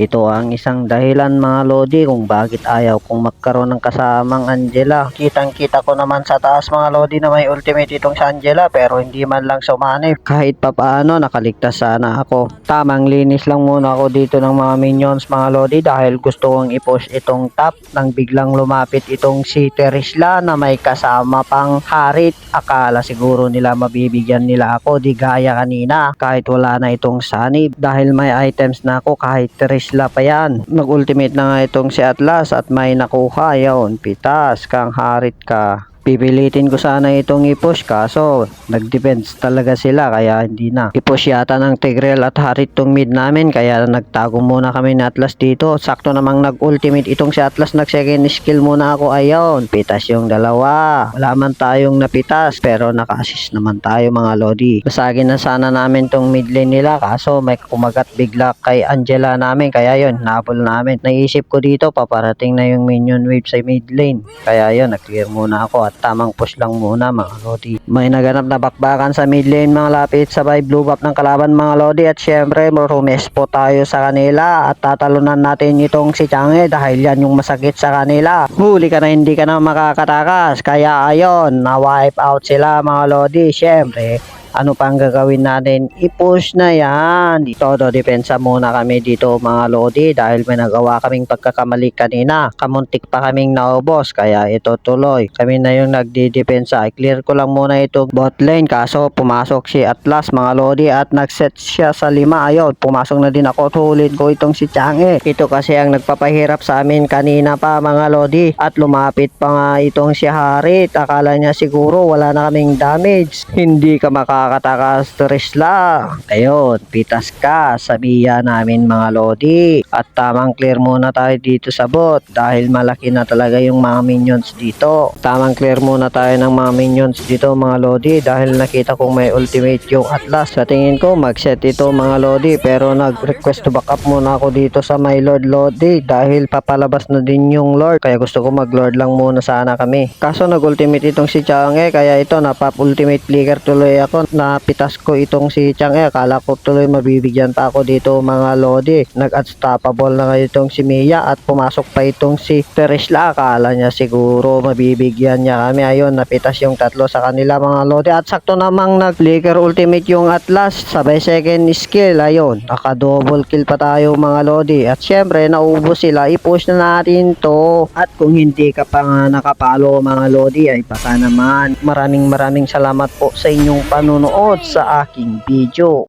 Ito ang isang dahilan mga Lodi kung bakit ayaw kong magkaroon ng kasamang Angela. Kitang kita ko naman sa taas mga Lodi na may ultimate itong si Angela pero hindi man lang sumanib. Kahit papaano nakaligtas sana ako. Tamang linis lang muna ako dito ng mga minions mga Lodi dahil gusto kong i-push itong top nang biglang lumapit itong si Terisla na may kasama pang Harit. Akala siguro nila mabibigyan nila ako di gaya kanina kahit wala na itong sanib dahil may items na ako kahit Terisla pa yan. Nag-ultimate na nga itong si Atlas at may nakuha yon pitas kang Harit ka. Pipilitin ko sana itong i-push kaso nag-defense talaga sila kaya hindi na. I-push yata ng Tigrel at Harit tong mid namin kaya nagtago muna kami ni Atlas dito. Sakto namang nag-ultimate itong si Atlas nag-second skill muna ako ayon. Pitas yung dalawa. Wala man tayong napitas pero naka-assist naman tayo mga Lodi. Basagin na sana namin tong mid lane nila kaso may kumagat bigla kay Angela namin kaya yon nabol namin. Naisip ko dito paparating na yung minion wave sa mid lane. Kaya yon nag-clear muna ako at tamang push lang muna mga Lodi. May naganap na bakbakan sa mid lane mga lapit sabay blue buff ng kalaban mga Lodi at syempre rumespo tayo sa kanila at tatalunan natin itong si Change dahil yan yung masakit sa kanila. Huli ka na hindi ka na makakatakas kaya ayon na wipe out sila mga Lodi. Syempre ano pang gagawin natin? I-push na yan. Todo depensa muna kami dito mga Lodi dahil may nagawa kaming pagkakamali kanina. Kamuntik pa kaming naubos kaya ito tuloy. Kami na yung nagdidepensa. I-clear ko lang muna itong bot lane kaso pumasok si Atlas mga Lodi at nag-set siya sa lima. Ayun, pumasok na din ako. Tulid ko itong si Change. Ito kasi ang nagpapahirap sa amin kanina pa mga Lodi at lumapit pa nga itong si Harit. Akala niya siguro wala na kaming damage. Hindi ka makakatakas Trisla. Ayun, pitas ka. Sabihan namin mga Lodi. At tamang clear muna tayo dito sa bot dahil malaki na talaga yung mga minions dito. Tamang clear muna tayo ng mga minions dito mga Lodi dahil nakita kong may ultimate yung Atlas. Sa tingin ko mag-set ito mga Lodi pero nag-request to back up muna ako dito sa my Lord Lodi dahil papalabas na din yung Lord kaya gusto ko mag-Lord lang muna sana kami. Kaso nag-ultimate itong si Chang'e kaya ito napap ultimate flicker tuloy ako napitas ko itong si Chang'e akala ko tuloy mabibigyan pa ako dito mga Lodi. Nag-unstoppable na ngayon itong si Mia at pumasok pa itong si Teresla. Akala niya siguro mabibigyan niya kami. Ayun napitas yung tatlo sa kanila mga Lodi. At sakto namang nag-flicker ultimate yung Atlas. Sabay second skill. Ayun naka double kill pa tayo mga Lodi. At syempre naubos sila. I-push na natin to. At kung hindi ka pa nga nakapalo mga Lodi ay baka naman. Maraming maraming salamat po sa inyong panunood sa aking video